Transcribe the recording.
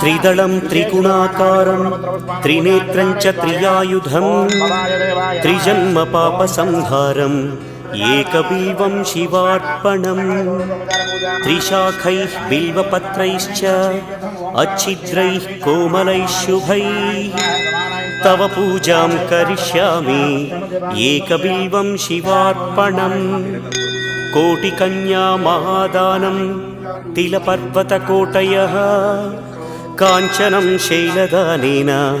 త్రిదళం త్రిగుణాకారం త్రినేత్రం చ త్రియాయుధం త్రిజన్మ పాప సంహారం ఏకబీవం శివార్పణం. త్రిశాఖై బిల్వపత్రైశ్చ అచ్చిద్రై కోమలై శుభై. తవ పూజాం కరిష్యామి ఏకబిల్వం శివార్పణం. కోటికన్యా మహాదానం తిలపర్వతకోటయ. కాంచనం శైలదానేన